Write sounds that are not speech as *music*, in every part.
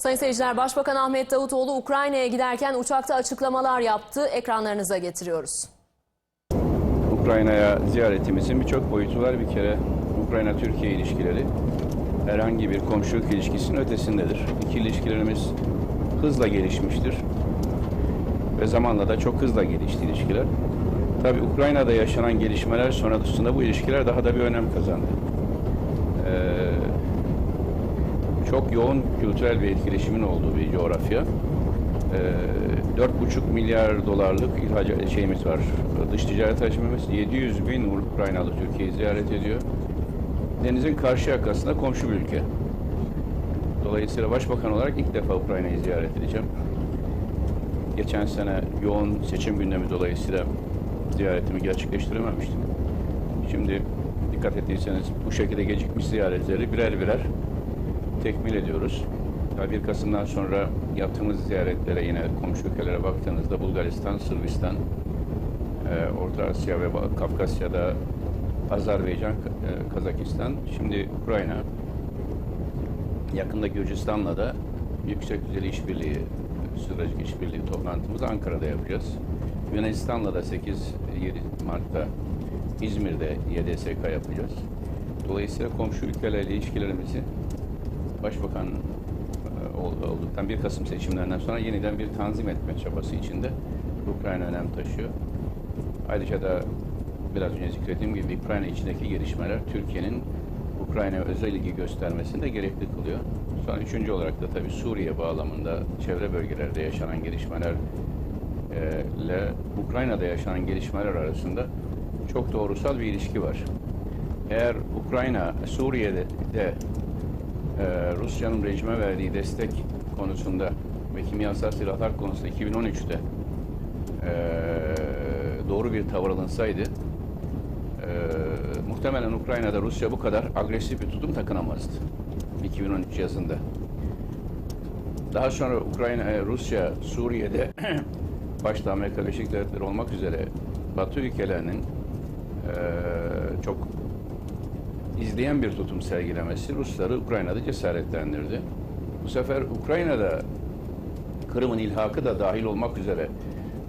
Sayın seyirciler, Başbakan Ahmet Davutoğlu Ukrayna'ya giderken uçakta açıklamalar yaptı. Ekranlarınıza getiriyoruz. Ukrayna'ya ziyaretimizin birçok boyutu var. Bir kere Ukrayna-Türkiye ilişkileri herhangi bir komşuluk ilişkisinin ötesindedir. İki ilişkilerimiz hızla gelişmiştir. Ve zamanla da çok hızla gelişti ilişkiler. Tabii Ukrayna'da yaşanan gelişmeler sonrasında bu ilişkiler daha da bir önem kazandı. Ee, çok yoğun kültürel bir etkileşimin olduğu bir coğrafya. Ee, 4,5 milyar dolarlık ihracat şeyimiz var. Dış ticaret hacmimiz 700 bin Ukraynalı Türkiye'yi ziyaret ediyor. Denizin karşı yakasında komşu bir ülke. Dolayısıyla başbakan olarak ilk defa Ukrayna'yı ziyaret edeceğim. Geçen sene yoğun seçim gündemi dolayısıyla ziyaretimi gerçekleştirememiştim. Şimdi dikkat ettiyseniz bu şekilde gecikmiş ziyaretleri birer birer tekmil ediyoruz. Tabii 1 Kasım'dan sonra yaptığımız ziyaretlere yine komşu ülkelere baktığınızda Bulgaristan, Sırbistan, e, Orta Asya ve Kafkasya'da Azerbaycan, e, Kazakistan, şimdi Ukrayna, yakında Gürcistan'la da yüksek düzeyli işbirliği, stratejik işbirliği toplantımızı Ankara'da yapacağız. Yunanistan'la da 8-7 Mart'ta İzmir'de YDSK yapacağız. Dolayısıyla komşu ülkelerle ilişkilerimizi Başbakan e, ol- olduktan 1 Kasım seçimlerinden sonra yeniden bir tanzim etme çabası içinde Ukrayna önem taşıyor. Ayrıca da biraz önce zikrettiğim gibi Ukrayna içindeki gelişmeler Türkiye'nin Ukrayna'ya özel ilgi göstermesini de gerekli kılıyor. Sonra üçüncü olarak da tabii Suriye bağlamında çevre bölgelerde yaşanan gelişmeler e, ile Ukrayna'da yaşanan gelişmeler arasında çok doğrusal bir ilişki var. Eğer Ukrayna Suriye'de ee, Rusya'nın rejime verdiği destek konusunda ve kimyasal silahlar konusunda 2013'te ee, doğru bir tavır alınsaydı ee, muhtemelen Ukrayna'da Rusya bu kadar agresif bir tutum takınamazdı. 2013 yazında. Daha sonra Ukrayna, e, Rusya, Suriye'de *clears throat* başta Amerika Birleşik Devletleri olmak üzere Batı ülkelerinin ee, çok izleyen bir tutum sergilemesi Rusları Ukrayna'da cesaretlendirdi. Bu sefer Ukrayna'da Kırım'ın ilhakı da dahil olmak üzere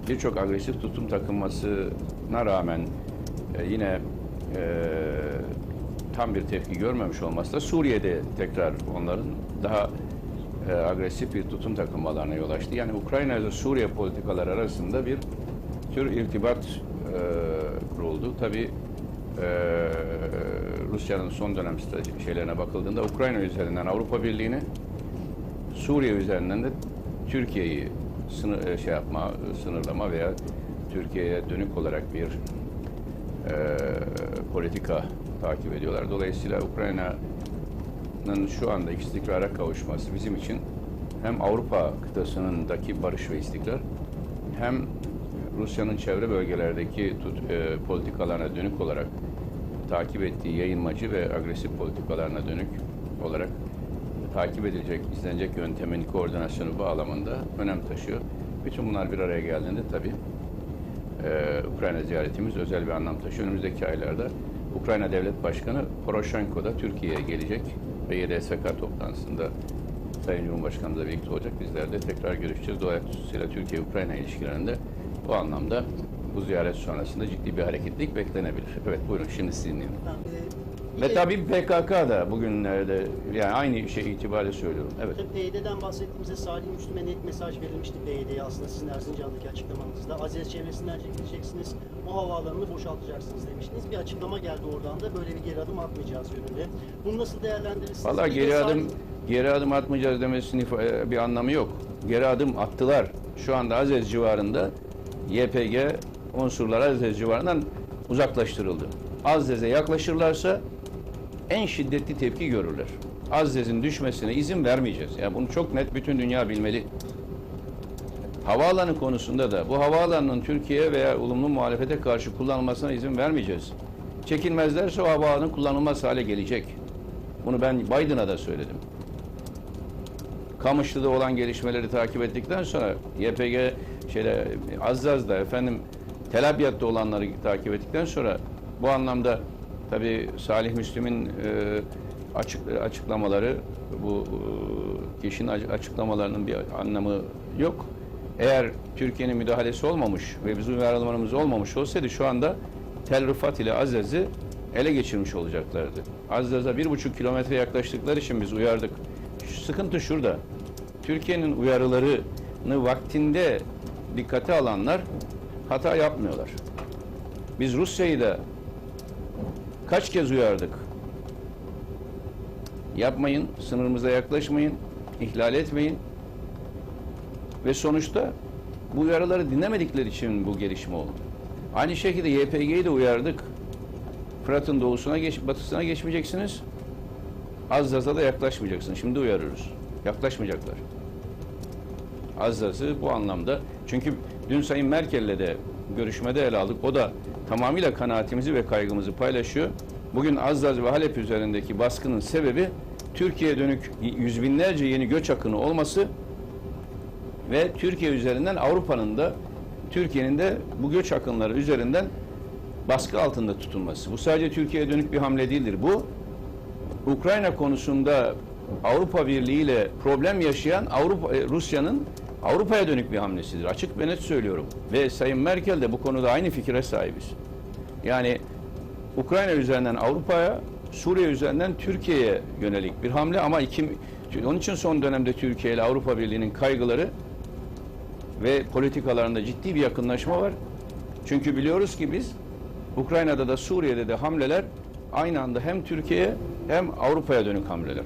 birçok agresif tutum takınmasına rağmen e, yine e, tam bir tepki görmemiş olması da Suriye'de tekrar onların daha e, agresif bir tutum takınmalarına yol açtı. Yani Ukrayna ile Suriye politikaları arasında bir tür irtibat e, kuruldu. Tabii e, Rusya'nın son dönem şeylerine bakıldığında Ukrayna üzerinden Avrupa Birliği'ni, Suriye üzerinden de Türkiye'yi sınır, e, şey yapma, sınırlama veya Türkiye'ye dönük olarak bir e, politika takip ediyorlar. Dolayısıyla Ukrayna'nın şu anda istikrara kavuşması bizim için hem Avrupa kıtasındaki barış ve istikrar hem Rusya'nın çevre bölgelerdeki tut, e, politikalarına dönük olarak takip ettiği yayınmacı ve agresif politikalarına dönük olarak takip edilecek, izlenecek yöntemin koordinasyonu bağlamında önem taşıyor. Bütün bunlar bir araya geldiğinde tabii e, Ukrayna ziyaretimiz özel bir anlam taşıyor. Önümüzdeki aylarda Ukrayna Devlet Başkanı Poroshenko da Türkiye'ye gelecek ve YDSK toplantısında Sayın Cumhurbaşkanımızla birlikte olacak. Bizler de tekrar görüşeceğiz. Dolayısıyla Türkiye-Ukrayna ilişkilerinde bu anlamda bu ziyaret sonrasında ciddi bir hareketlilik beklenebilir. Evet buyurun şimdi sizi dinleyelim. Ee, Ve tabii PKK da bugünlerde yani aynı şey itibariyle söylüyorum. Evet. Tabii PYD'den bahsettiğimizde Salih Müslüm'e net mesaj verilmişti PYD'ye aslında sizin Erzincan'daki açıklamanızda. Aziz çevresinden çekileceksiniz, o havaalanını boşaltacaksınız demiştiniz. Bir açıklama geldi oradan da böyle bir geri adım atmayacağız yönünde. Bunu nasıl değerlendirirsiniz? De geri Salih- adım geri adım atmayacağız demesinin ifa- bir anlamı yok. Geri adım attılar. Şu anda Azez civarında YPG unsurları Azez civarından uzaklaştırıldı. Azez'e yaklaşırlarsa en şiddetli tepki görürler. Azez'in düşmesine izin vermeyeceğiz. Yani bunu çok net bütün dünya bilmeli. Havaalanı konusunda da bu havaalanının Türkiye veya olumlu muhalefete karşı kullanılmasına izin vermeyeceğiz. Çekilmezlerse o havaalanı kullanılmaz hale gelecek. Bunu ben Biden'a da söyledim. Kamışlı'da olan gelişmeleri takip ettikten sonra YPG şeyde Azzaz'da efendim Tel Abyad'da olanları takip ettikten sonra bu anlamda tabii Salih Müslim'in e, açık, açıklamaları bu e, Gökkeş'in açıklamalarının bir anlamı yok. Eğer Türkiye'nin müdahalesi olmamış ve bizim uyarlamalarımız olmamış olsaydı şu anda Tel Rifat ile Azez'i ele geçirmiş olacaklardı. Azez'e bir buçuk kilometre yaklaştıkları için biz uyardık. Sıkıntı şurada. Türkiye'nin uyarılarını vaktinde dikkate alanlar hata yapmıyorlar. Biz Rusya'yı da kaç kez uyardık. Yapmayın, sınırımıza yaklaşmayın, ihlal etmeyin. Ve sonuçta bu uyarıları dinlemedikleri için bu gelişme oldu. Aynı şekilde YPG'yi de uyardık. Fırat'ın doğusuna, geç, batısına geçmeyeceksiniz. Azzaz'a da yaklaşmayacaksınız. Şimdi uyarıyoruz. Yaklaşmayacaklar. Azzaz'ı bu anlamda. Çünkü dün Sayın Merkel'le de görüşmede ele aldık. O da tamamıyla kanaatimizi ve kaygımızı paylaşıyor. Bugün Azzaz ve Halep üzerindeki baskının sebebi Türkiye'ye dönük yüz binlerce yeni göç akını olması ve Türkiye üzerinden Avrupa'nın da Türkiye'nin de bu göç akınları üzerinden baskı altında tutulması. Bu sadece Türkiye'ye dönük bir hamle değildir. Bu Ukrayna konusunda Avrupa Birliği ile problem yaşayan Avrupa e, Rusya'nın Avrupa'ya dönük bir hamlesidir. Açık ve net söylüyorum. Ve Sayın Merkel de bu konuda aynı fikre sahibiz. Yani Ukrayna üzerinden Avrupa'ya, Suriye üzerinden Türkiye'ye yönelik bir hamle ama iki, onun için son dönemde Türkiye ile Avrupa Birliği'nin kaygıları ve politikalarında ciddi bir yakınlaşma var. Çünkü biliyoruz ki biz Ukrayna'da da Suriye'de de hamleler aynı anda hem Türkiye'ye hem Avrupa'ya dönük hamleler.